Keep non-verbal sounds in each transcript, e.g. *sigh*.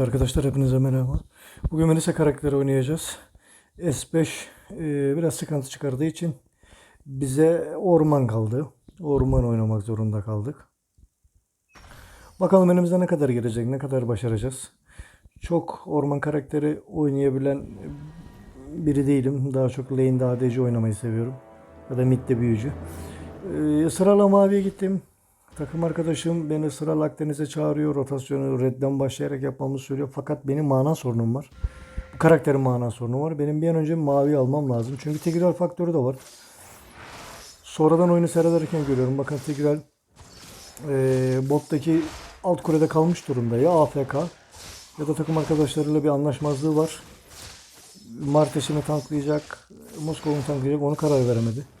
Arkadaşlar hepinize merhaba. Bugün Melisa karakteri oynayacağız. S5 e, biraz sıkıntı çıkardığı için bize orman kaldı. Orman oynamak zorunda kaldık. Bakalım elimizde ne kadar gelecek, ne kadar başaracağız. Çok orman karakteri oynayabilen biri değilim. Daha çok lane'de ADC oynamayı seviyorum. Ya da midde büyücü. E, sırala maviye gittim. Takım arkadaşım beni sıralı Akdeniz'e çağırıyor. Rotasyonu redden başlayarak yapmamı söylüyor. Fakat benim mana sorunum var. Bu karakterin mana sorunu var. Benim bir an önce mavi almam lazım. Çünkü Tigreal faktörü de var. Sonradan oyunu seyrederken görüyorum. Bakın Tigreal eee bottaki alt kulede kalmış durumda. Ya AFK ya da takım arkadaşlarıyla bir anlaşmazlığı var. Marteş'ini tanklayacak, Moskova'nı tanklayacak onu karar veremedi.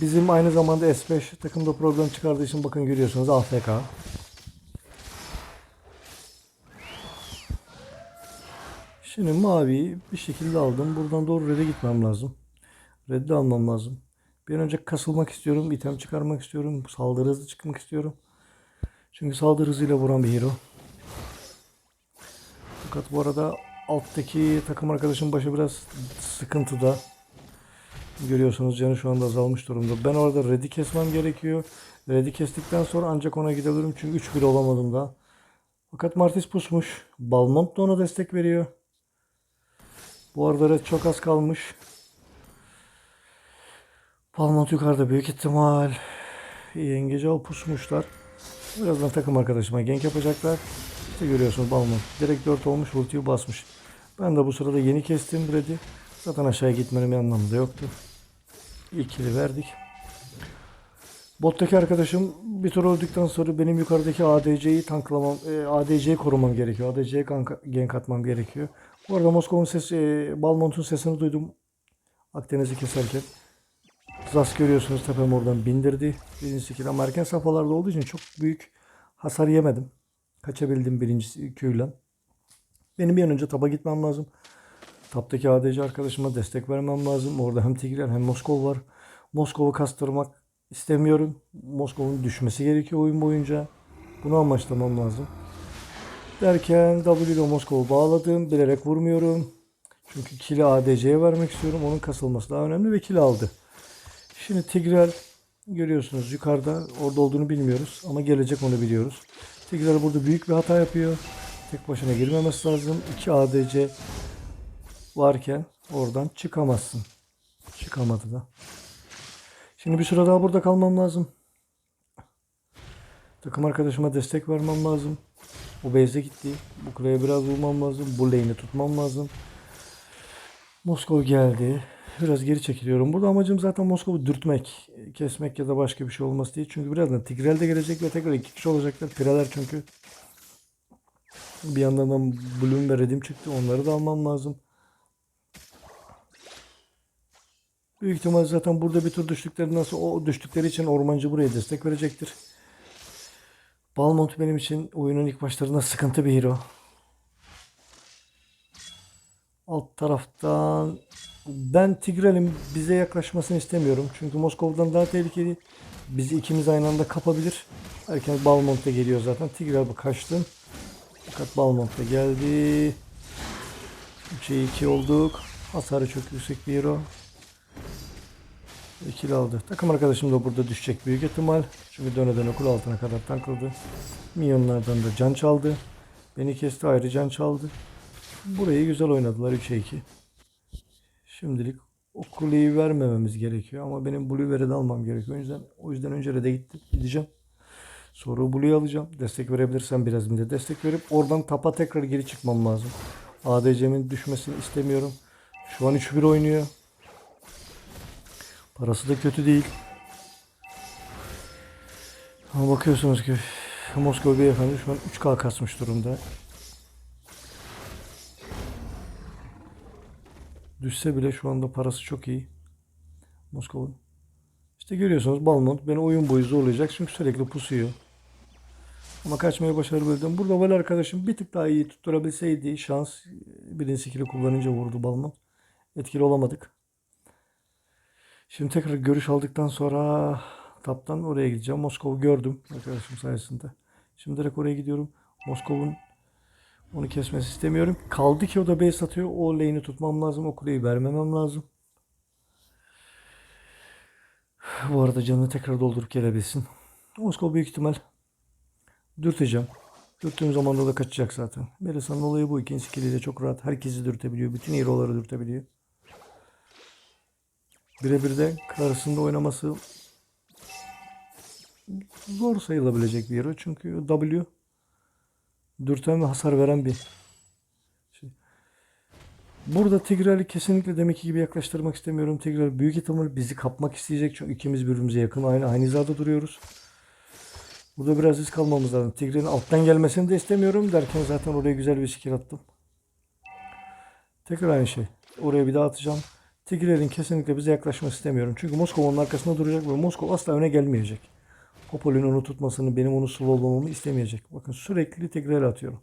Bizim aynı zamanda S5 takımda problem çıkardığı için bakın görüyorsunuz AFK. Şimdi maviyi bir şekilde aldım. Buradan doğru red'e gitmem lazım. Red'de almam lazım. Bir an önce kasılmak istiyorum. item çıkarmak istiyorum. Saldırı hızlı çıkmak istiyorum. Çünkü saldırı hızıyla vuran bir hero. Fakat bu arada alttaki takım arkadaşım başı biraz sıkıntıda. Görüyorsunuz canı şu anda azalmış durumda. Ben orada red'i kesmem gerekiyor. Red'i kestikten sonra ancak ona gidebilirim. Çünkü 3-1 olamadım daha. Fakat Martis pusmuş. Balmont da ona destek veriyor. Bu arada red çok az kalmış. Balmont yukarıda büyük ihtimal. Yengece o pusmuşlar. Birazdan takım arkadaşıma gank yapacaklar. İşte görüyorsunuz Balmont. Direkt 4 olmuş ultiyi basmış. Ben de bu sırada yeni kestim red'i. Zaten aşağıya gitmenin bir anlamı da yoktu. İkili verdik. Bottaki arkadaşım bir tur öldükten sonra benim yukarıdaki ADC'yi tanklamam, e, ADC'yi korumam gerekiyor. ADC'ye gank, atmam gerekiyor. Bu arada Moskova'nın sesi, e, Balmont'un sesini duydum. Akdeniz'i keserken. Zas görüyorsunuz tepem oradan bindirdi. Birinci kill ama erken safhalarda olduğu için çok büyük hasar yemedim. Kaçabildim birinci köyle. Benim bir an önce taba gitmem lazım. Taptaki ADC arkadaşıma destek vermem lazım. Orada hem Tigreal hem Moskova var. Moskova'ı kastırmak istemiyorum. Moskova'nın düşmesi gerekiyor oyun boyunca. Bunu amaçlamam lazım. Derken W ile Moskova bağladım. Bilerek vurmuyorum. Çünkü kili ADC'ye vermek istiyorum. Onun kasılması daha önemli ve kili aldı. Şimdi Tigreal görüyorsunuz yukarıda. Orada olduğunu bilmiyoruz ama gelecek onu biliyoruz. Tigreal burada büyük bir hata yapıyor. Tek başına girmemesi lazım. 2 ADC varken oradan çıkamazsın. Çıkamadı da. Şimdi bir süre daha burada kalmam lazım. Takım arkadaşıma destek vermem lazım. O base'e gitti. Bu kuleye biraz vurmam lazım. Bu lane'i tutmam lazım. Moskova geldi. Biraz geri çekiliyorum. Burada amacım zaten Moskova'yı dürtmek, kesmek ya da başka bir şey olması değil. Çünkü birazdan Tigrel de gelecek ve tekrar iki kişi olacaklar. Pireler çünkü. Bir yandan da Bloom ve Redim çıktı. Onları da almam lazım. Büyük ihtimal zaten burada bir tur düştükleri nasıl o düştükleri için ormancı buraya destek verecektir. Balmont benim için oyunun ilk başlarında sıkıntı bir hero. Alt taraftan ben Tigrel'in bize yaklaşmasını istemiyorum. Çünkü Moskova'dan daha tehlikeli. Bizi ikimiz aynı anda kapabilir. Erken Balmont da geliyor zaten. Tigrel kaçtım. Fakat Balmont da geldi. 3'e 2 olduk. Hasarı çok yüksek bir hero. İkili aldı. Takım arkadaşım da burada düşecek büyük ihtimal. Çünkü döne döne kul altına kadar tankıldı. Minyonlardan da can çaldı. Beni kesti ayrı can çaldı. Burayı güzel oynadılar 3'e 2. Şimdilik o kuleyi vermememiz gerekiyor ama benim Blue Red'i almam gerekiyor. O yüzden o yüzden önce Red'e gideceğim. Sonra Blue'yu alacağım. Destek verebilirsem biraz bir de destek verip oradan tapa tekrar geri çıkmam lazım. ADC'min düşmesini istemiyorum. Şu an 3-1 oynuyor. Parası da kötü değil. Ama bakıyorsunuz ki Moskova beyefendi şu an 3K kasmış durumda. Düşse bile şu anda parası çok iyi. Moskova'nın. İşte görüyorsunuz Balmont beni oyun boyu zorlayacak çünkü sürekli pusuyor. Ama kaçmayı başarabildim. Burada Val arkadaşım bir tık daha iyi tutturabilseydi şans birinci skill'i kullanınca vurdu Balmont. Etkili olamadık. Şimdi tekrar görüş aldıktan sonra taptan oraya gideceğim. Moskov'u gördüm arkadaşım sayesinde. Şimdi direkt oraya gidiyorum. Moskov'un Onu kesmesi istemiyorum. Kaldı ki o da base atıyor. O lane'i tutmam lazım. O kuleyi vermemem lazım. Bu arada canını tekrar doldurup gelebilsin. Moskova büyük ihtimal dürteceğim. Dürttüğüm zaman da kaçacak zaten. Melisa'nın olayı bu. İkinci skilliyle çok rahat. Herkesi dürtebiliyor. Bütün hero'ları dürtebiliyor. Birebir de karşısında oynaması zor sayılabilecek bir hero. Çünkü W dürten ve hasar veren bir şey. Burada Tigrel'i kesinlikle demek gibi yaklaştırmak istemiyorum. Tigrel büyük ihtimal bizi kapmak isteyecek. Çünkü ikimiz birbirimize yakın. Aynı aynı hizada duruyoruz. Burada biraz risk almamız lazım. Tigrel'in alttan gelmesini de istemiyorum derken zaten oraya güzel bir skill attım. Tekrar aynı şey. Oraya bir daha atacağım. Tigrel'in kesinlikle bize yaklaşmasını istemiyorum. Çünkü Moskova'nın arkasında duracak ve Moskova asla öne gelmeyecek. Popol'ün onu tutmasını, benim onu slowlamamı istemeyecek. Bakın sürekli Tigrel atıyorum.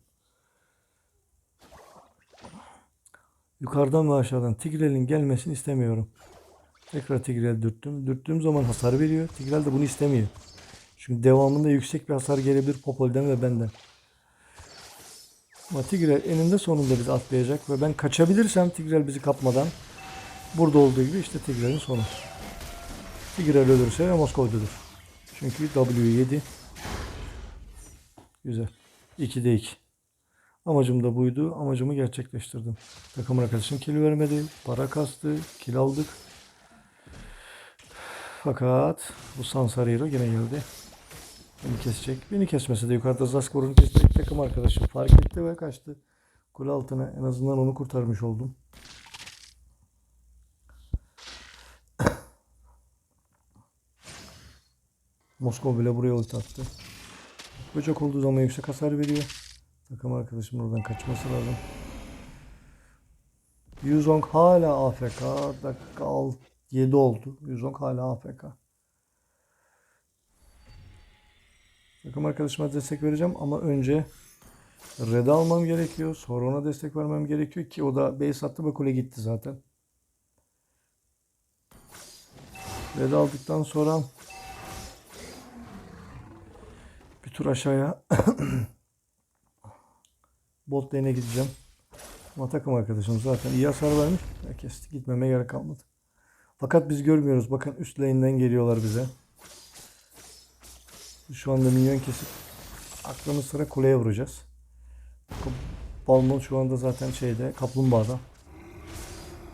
Yukarıdan ve aşağıdan Tigrel'in gelmesini istemiyorum. Tekrar Tigrel dürttüm. Dürttüğüm zaman hasar veriyor. Tigrel de bunu istemiyor. Çünkü devamında yüksek bir hasar gelebilir Popol'den ve benden. Ama Tigrel eninde sonunda bizi atlayacak ve ben kaçabilirsem Tigrel bizi kapmadan burada olduğu gibi işte Tigrel'in sonu. Tigrel ölürse Moskova ölür. Çünkü W'yu yedi. Güzel. 2'de 2. Amacım da buydu. Amacımı gerçekleştirdim. Takım arkadaşım kill vermedi. Para kastı. Kill aldık. Fakat bu Sansar Hero yine geldi. Beni kesecek. Beni kesmese de yukarıda Zaskor'unu kesecek. Takım arkadaşım fark etti ve kaçtı. Kule altına en azından onu kurtarmış oldum. Moskova bile buraya ulti attı. Böcek olduğu zaman yüksek hasar veriyor. Takım arkadaşım oradan kaçması lazım. Yuzong hala AFK. Dakika 7 oldu. Yuzong hala AFK. Takım arkadaşıma destek vereceğim ama önce Red'i almam gerekiyor. Sonra ona destek vermem gerekiyor ki o da base attı ve kule gitti zaten. Red'i aldıktan sonra bir tur aşağıya *coughs* bot lane'e gideceğim. Ama takım arkadaşım zaten iyi hasar vermiş. Kesti. Gitmeme gerek kalmadı. Fakat biz görmüyoruz. Bakın üst lane'den geliyorlar bize. Şu anda minyon kesip aklımız sıra kuleye vuracağız. Balmon şu anda zaten şeyde kaplumbağada.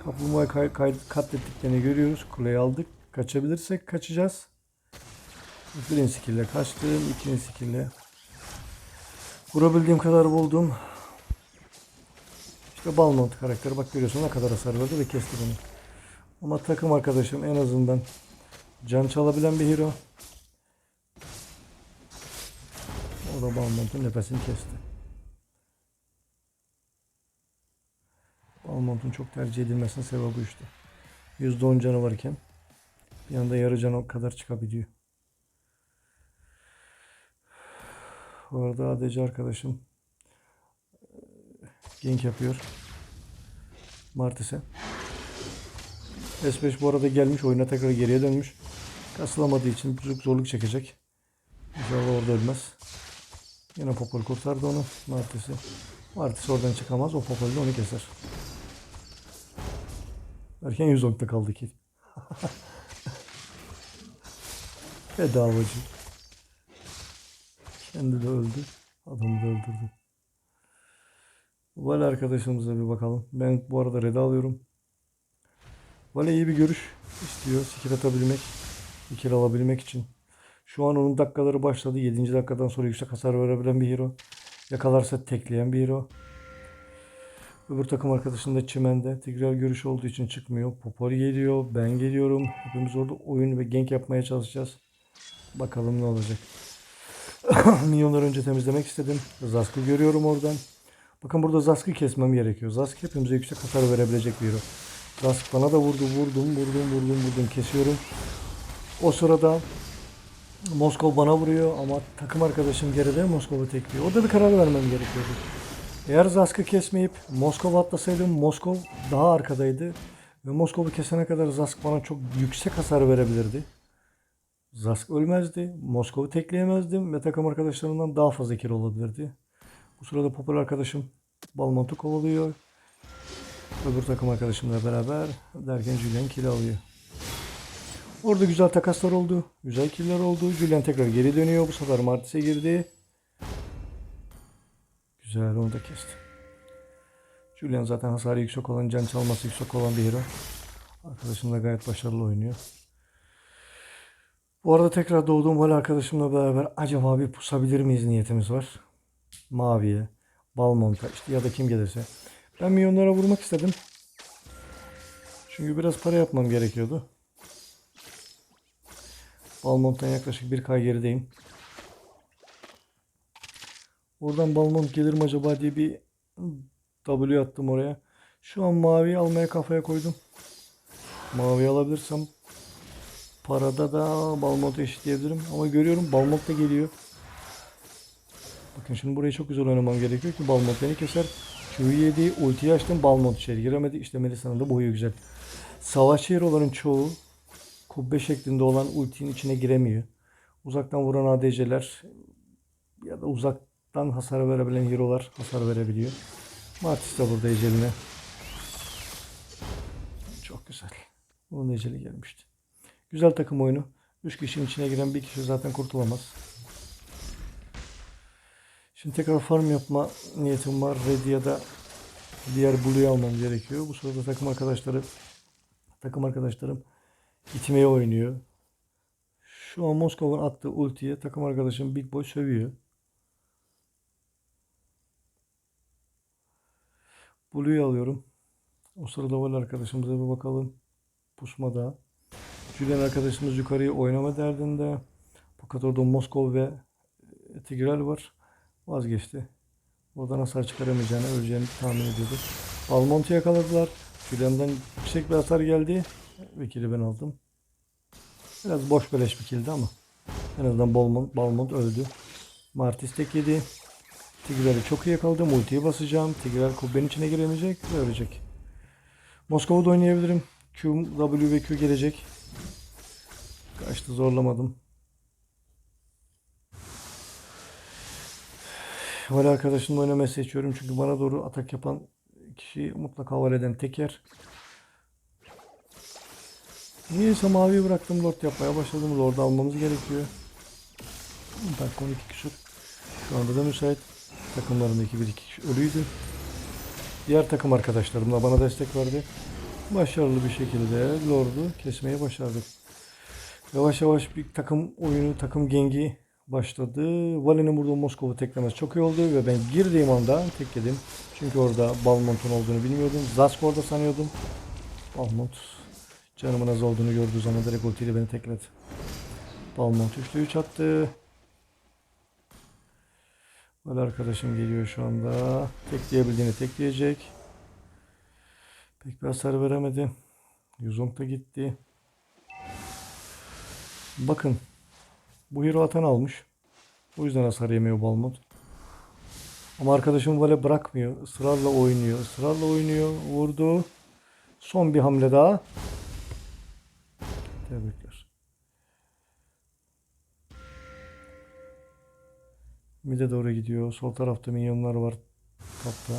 Kaplumbağayı katlettiklerini görüyoruz. Kuleyi aldık. Kaçabilirsek kaçacağız. Birinci skill'le kaçtım. ikinci skill'le vurabildiğim kadar buldum. İşte Balmont karakteri bak görüyorsun ne kadar hasar verdi ve kesti bunu. Ama takım arkadaşım en azından can çalabilen bir hero. O da Balmont'un nefesini kesti. Balmont'un çok tercih edilmesinin sebebi işte. %10 canı varken bir anda yarı canı kadar çıkabiliyor. Bu arada ADC arkadaşım gank yapıyor. Martis'e. S5 bu arada gelmiş oyuna tekrar geriye dönmüş. Kasılamadığı için bir zorluk çekecek. İnşallah orada ölmez. Yine Popol kurtardı onu. Martis'i. Martis oradan çıkamaz. O Popol onu keser. Derken 100 nokta kaldı ki. *laughs* Bedavacı. Kendi de öldü. Adamı da öldürdü. Vale arkadaşımıza bir bakalım. Ben bu arada red alıyorum. Vale iyi bir görüş istiyor. Skill atabilmek. Skill alabilmek için. Şu an onun dakikaları başladı. 7. dakikadan sonra yüksek hasar verebilen bir hero. Yakalarsa tekleyen bir hero. Öbür takım arkadaşım da çimende. Tigreal görüş olduğu için çıkmıyor. Popol geliyor. Ben geliyorum. Hepimiz orada oyun ve gank yapmaya çalışacağız. Bakalım ne olacak. *laughs* Milyonları önce temizlemek istedim. Zask'ı görüyorum oradan. Bakın burada Zask'ı kesmem gerekiyor. Zask hepimize yüksek hasar verebilecek bir hero. Zask bana da vurdu, vurdum, vurdum, vurdum, vurdum, kesiyorum. O sırada Moskova bana vuruyor ama takım arkadaşım geride Moskova tekliyor. Orada bir karar vermem gerekiyordu. Eğer Zask'ı kesmeyip Moskova atlasaydım Moskov daha arkadaydı. Ve Moskov'u kesene kadar Zask bana çok yüksek hasar verebilirdi. Zask ölmezdi. Moskov'u tekleyemezdim ve takım arkadaşlarımdan daha fazla kill olabilirdi. Bu sırada popüler arkadaşım Balmont'u kovalıyor. Öbür takım arkadaşımla beraber derken Julian kill alıyor. Orada güzel takaslar oldu. Güzel killer oldu. Julian tekrar geri dönüyor. Bu sefer Martis'e girdi. Güzel onu da kesti. Julian zaten hasarı yüksek olan, can çalması yüksek olan bir hero. Arkadaşım da gayet başarılı oynuyor. Bu arada tekrar doğduğum hal arkadaşımla beraber acaba bir pusabilir miyiz niyetimiz var. Maviye, Balmont'a işte ya da kim gelirse. Ben milyonlara vurmak istedim. Çünkü biraz para yapmam gerekiyordu. Balmont'tan yaklaşık 1K gerideyim. Oradan Balmont gelir mi acaba diye bir W attım oraya. Şu an maviyi almaya kafaya koydum. Mavi alabilirsem parada da Balmont'u eşitleyebilirim. Ama görüyorum Balmont da geliyor. Bakın şimdi burayı çok güzel oynamam gerekiyor ki Balmont beni keser. Q'yu yedi, ultiyi açtım, Balmont içeri giremedi. İşte Melisa'nın da boyu güzel. Savaşçı hero'ların çoğu kubbe şeklinde olan ultinin içine giremiyor. Uzaktan vuran ADC'ler ya da uzaktan hasar verebilen hero'lar hasar verebiliyor. Martis de burada eceline. Çok güzel. Onun eceli gelmişti. Güzel takım oyunu. 3 kişinin içine giren bir kişi zaten kurtulamaz. Şimdi tekrar farm yapma niyetim var. Red ya da diğer Blue'yu almam gerekiyor. Bu sırada takım arkadaşları takım arkadaşlarım itmeye oynuyor. Şu an Moskova'nın attığı ultiye takım arkadaşım Big Boy sövüyor. Blue'yu alıyorum. O sırada Val arkadaşımıza bir bakalım. Pusmada. Julian arkadaşımız yukarıyı oynama derdinde. Fakat orada Moskova ve Tigreal var. Vazgeçti. Oradan hasar çıkaramayacağını, öleceğini tahmin ediyordu. Balmont'u yakaladılar. Julian'dan yüksek bir hasar geldi. Vekili ben aldım. Biraz boş beleş bir kildi ama en azından Balmont, Balmont öldü. Martis tek yedi. Tigrel'i çok iyi yakaladım. Ultiyi basacağım. Tigrel kubbenin içine giremeyecek ve ölecek. Moskova'da oynayabilirim. Q, W ve Q gelecek. Kaçtı zorlamadım. Vali arkadaşımla oynamayı seçiyorum çünkü bana doğru atak yapan kişi mutlaka valeden teker. Niyeyse mavi bıraktım lord yapmaya başladım. Lord almamız gerekiyor. Dakika 12 küsur. Şu anda da müsait. Takımlarındaki bir iki kişi ölüydü. Diğer takım arkadaşlarım da bana destek verdi. Başarılı bir şekilde Lord'u kesmeye başardık. Yavaş yavaş bir takım oyunu, takım gengi başladı. Vali'nin burada Moskova teklemesi çok iyi oldu ve ben girdiğim anda tek yedim. Çünkü orada Balmont'un olduğunu bilmiyordum. Zask orada sanıyordum. Balmont canımın az olduğunu gördüğü zaman direkt ultiyle beni tekledi. Balmont 3'te 3 attı. Vali arkadaşım geliyor şu anda. Tekleyebildiğini tekleyecek. Pek bir hasar veremedi. Yuzong da gitti. Bakın. Bu hero atan almış. O yüzden hasar yemiyor Balmont. Ama arkadaşım Vale bırakmıyor. Israrla oynuyor. Israrla oynuyor. Vurdu. Son bir hamle daha. Tebrikler. Mide doğru gidiyor. Sol tarafta minyonlar var. Tapta.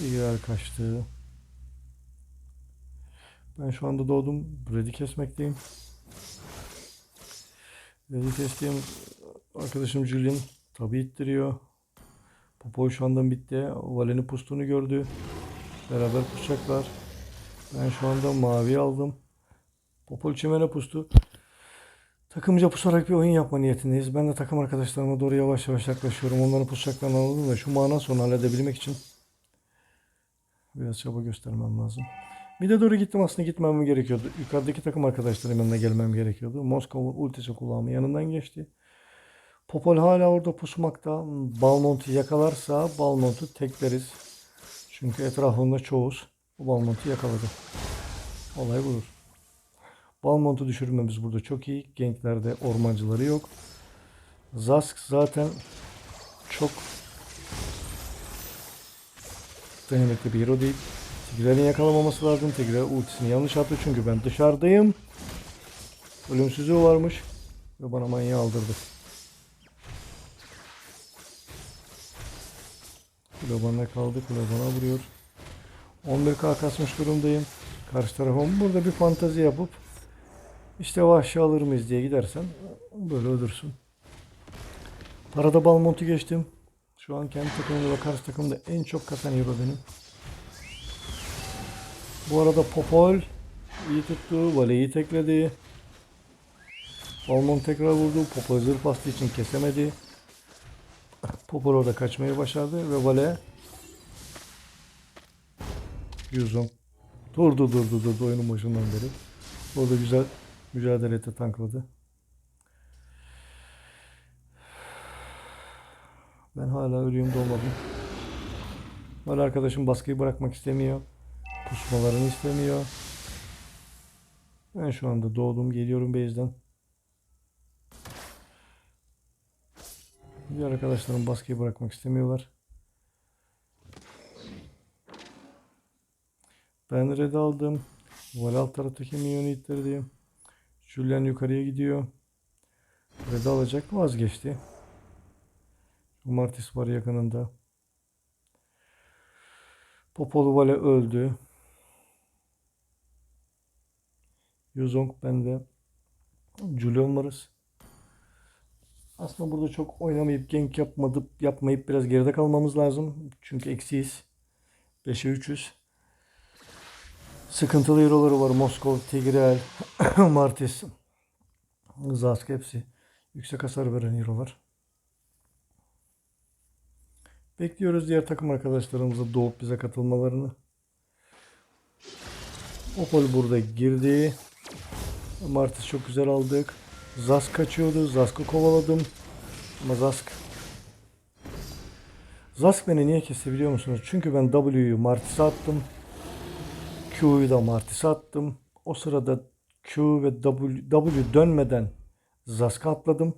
İyiler kaçtı. Ben şu anda doğdum. Red'i kesmekteyim. Red'i kestiğim arkadaşım Julian tabi ittiriyor. Popoy şu anda bitti. Valen'i pustuğunu gördü. Beraber pusacaklar. Ben şu anda mavi aldım. Popol çimene pustu. Takımca pusarak bir oyun yapma niyetindeyiz. Ben de takım arkadaşlarıma doğru yavaş yavaş yaklaşıyorum. Onların pusacaklarını anladım da şu mana sonu halledebilmek için biraz çaba göstermem lazım. Bir de doğru gittim aslında gitmem gerekiyordu. Yukarıdaki takım arkadaşlarım yanına gelmem gerekiyordu. Moskova'nın ultisi kulağımın yanından geçti. Popol hala orada pusmakta. Balmont'u yakalarsa Balmont'u tekleriz. Çünkü etrafında çoğuz. Bu Balmont'u yakaladı. Olay budur. Balmont'u düşürmemiz burada çok iyi. Genklerde ormancıları yok. Zask zaten çok dayanıklı bir hero değil. Tigrel'in yakalamaması lazım. Tigrel ultisini yanlış attı çünkü ben dışarıdayım. Ölümsüzlüğü varmış. Ve bana manyağı aldırdı. Kule bana kaldı. Kule bana vuruyor. 11k kasmış durumdayım. Karşı tarafım burada bir fantazi yapıp işte vahşi alır mıyız diye gidersen böyle ölürsün. Parada Balmont'u geçtim. Şu an kendi takımımda ve karşı takımda en çok kasan hero benim. Bu arada Popol iyi tuttu. Vale'yi tekledi. Balmont tekrar vurdu. Popol zırh bastığı için kesemedi. Popol orada kaçmayı başardı ve Vale Yuzon durdu durdu durdu oyunun başından beri. Orada güzel mücadele etti tankladı. Ben hala ölüyüm dolmadım. Hala arkadaşım baskıyı bırakmak istemiyor. Pusmalarını istemiyor. Ben şu anda doğdum geliyorum base'den. Diğer arkadaşlarım baskıyı bırakmak istemiyorlar. Ben red aldım. Val alt taraftaki minyon ittirdi. Julian yukarıya gidiyor. Red alacak vazgeçti. Martis var yakınında. Popolu Vale öldü. Yuzong bende. Julian varız. Aslında burada çok oynamayıp gank yapmadıp yapmayıp biraz geride kalmamız lazım. Çünkü eksiyiz. 5'e 300. Sıkıntılı hero'ları var. Moskov, Tigreal, *coughs* Martis, Zask hepsi. Yüksek hasar veren hero'lar. Bekliyoruz diğer takım arkadaşlarımızı doğup bize katılmalarını. Opol burada girdi. Martis çok güzel aldık. Zask kaçıyordu. Zask'ı kovaladım. Ama Zask Zask beni niye kesti biliyor musunuz? Çünkü ben W'yu Martis'e attım. Q'yu da Martis'e attım. O sırada Q ve W, W dönmeden Zask'a atladım.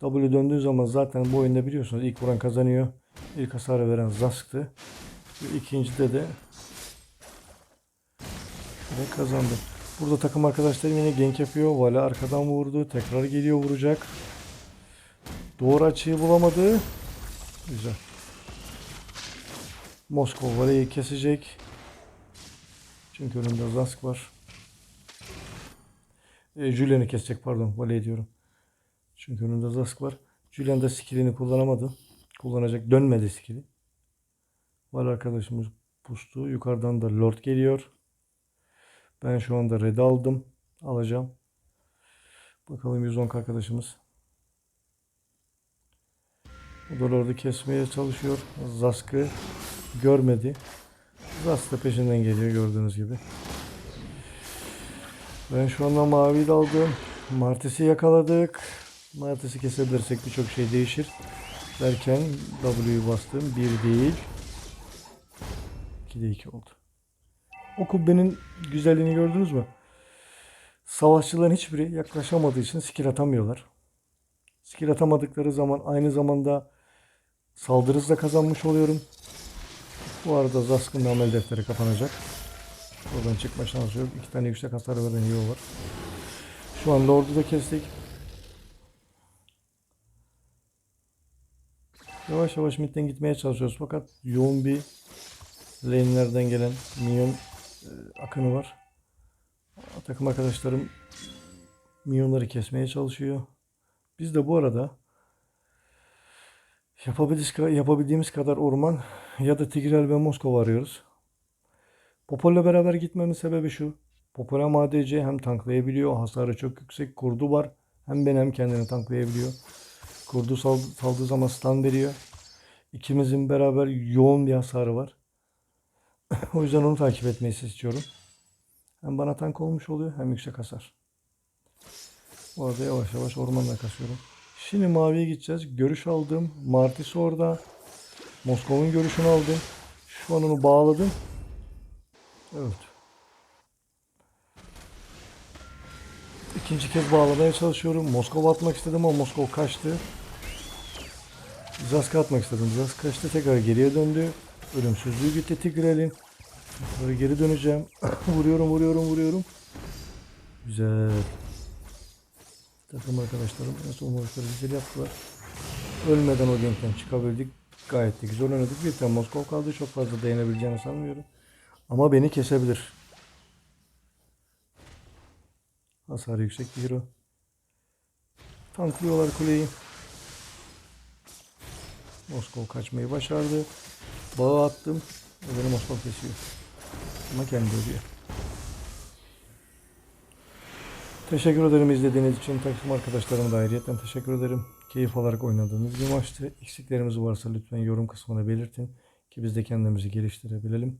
W döndüğü zaman zaten bu oyunda biliyorsunuz ilk vuran kazanıyor. İlk hasarı veren Zask'tı. İkincide de ve kazandı. Burada takım arkadaşlarım yine gank yapıyor. Vale arkadan vurdu. Tekrar geliyor vuracak. Doğru açıyı bulamadı. Güzel. Moskova Vale'yi kesecek. Çünkü önünde Zask var. E, Julian'ı kesecek pardon. Vale'yi diyorum. Çünkü önünde Zask var. Julian da skillini kullanamadı. Kullanacak. Dönmedi skilli. Var arkadaşımız pustu. Yukarıdan da Lord geliyor. Ben şu anda red aldım. Alacağım. Bakalım 110 arkadaşımız. O da Lord'u kesmeye çalışıyor. Zask'ı görmedi. Zask da peşinden geliyor gördüğünüz gibi. Ben şu anda maviyi de aldım. Martis'i yakaladık. Martis'i kesebilirsek birçok şey değişir. Derken W'yu bastım. Bir değil. 2'de 2 oldu. O kubbenin güzelliğini gördünüz mü? Savaşçıların hiçbiri yaklaşamadığı için skill atamıyorlar. Skill atamadıkları zaman aynı zamanda saldırı hızla kazanmış oluyorum. Bu arada Zask'ın da amel defteri kapanacak. Oradan çıkma şansı yok. İki tane yüksek hasar veren yol var. Şu an Lord'u da kestik. Yavaş yavaş midden gitmeye çalışıyoruz fakat yoğun bir lane'lerden gelen minyon akını var. Takım arkadaşlarım minyonları kesmeye çalışıyor. Biz de bu arada yapabildiğimiz, kadar orman ya da Tigreal ve Moskova arıyoruz. Popol'la beraber gitmemin sebebi şu. Popol hem ADC hem tanklayabiliyor. Hasarı çok yüksek. Kurdu var. Hem ben hem kendini tanklayabiliyor. Kurdu sal, saldığı zaman stun veriyor. İkimizin beraber yoğun bir hasarı var. *laughs* o yüzden onu takip etmeyi istiyorum. Hem bana tank olmuş oluyor hem yüksek hasar. Bu arada yavaş yavaş ormanla kasıyorum. Şimdi maviye gideceğiz. Görüş aldım. Martis orada. Moskova'nın görüşünü aldım. Şu an onu bağladım. Evet. İkinci kez bağlamaya çalışıyorum. Moskova atmak istedim ama Moskova kaçtı. Zask'a atmak istedim. Zask kaçtı. Tekrar geriye döndü. Ölümsüzlüğü gitti Tigrel'in. Böyle geri döneceğim. *coughs* vuruyorum, vuruyorum, vuruyorum. Güzel. Takım arkadaşlarım son vuruşları güzel yaptılar. Ölmeden o game'den çıkabildik. Gayet de güzel oynadık. Bir tane Moskov kaldı. Çok fazla dayanabileceğini sanmıyorum. Ama beni kesebilir. Hasarı yüksek bir hero. Tanklıyorlar kuleyi. Moskov kaçmayı başardı. Bağı attım. O beni Moskov kesiyor. Ama kendi ölüyor. Teşekkür ederim izlediğiniz için. Takım arkadaşlarıma da ayrıyetten teşekkür ederim. Keyif alarak oynadığınız bir maçtı. Eksiklerimiz varsa lütfen yorum kısmına belirtin. Ki biz de kendimizi geliştirebilelim.